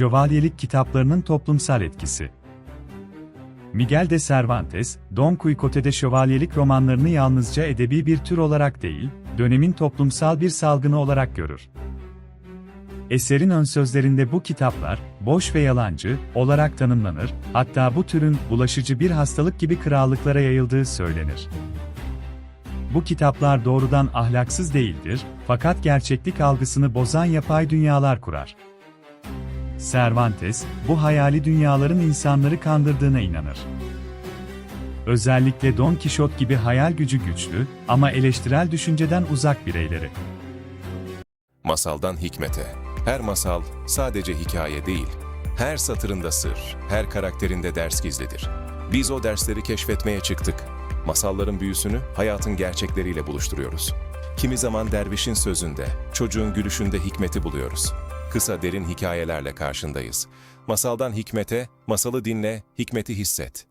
Şövalyelik kitaplarının toplumsal etkisi. Miguel de Cervantes, Don Quixote'de şövalyelik romanlarını yalnızca edebi bir tür olarak değil, dönemin toplumsal bir salgını olarak görür. Eserin ön sözlerinde bu kitaplar, boş ve yalancı, olarak tanımlanır, hatta bu türün bulaşıcı bir hastalık gibi krallıklara yayıldığı söylenir. Bu kitaplar doğrudan ahlaksız değildir, fakat gerçeklik algısını bozan yapay dünyalar kurar. Cervantes, bu hayali dünyaların insanları kandırdığına inanır. Özellikle Don Kişot gibi hayal gücü güçlü ama eleştirel düşünceden uzak bireyleri. Masaldan hikmete. Her masal sadece hikaye değil. Her satırında sır, her karakterinde ders gizlidir. Biz o dersleri keşfetmeye çıktık. Masalların büyüsünü hayatın gerçekleriyle buluşturuyoruz. Kimi zaman dervişin sözünde, çocuğun gülüşünde hikmeti buluyoruz. Kısa derin hikayelerle karşındayız. Masaldan hikmete, masalı dinle, hikmeti hisset.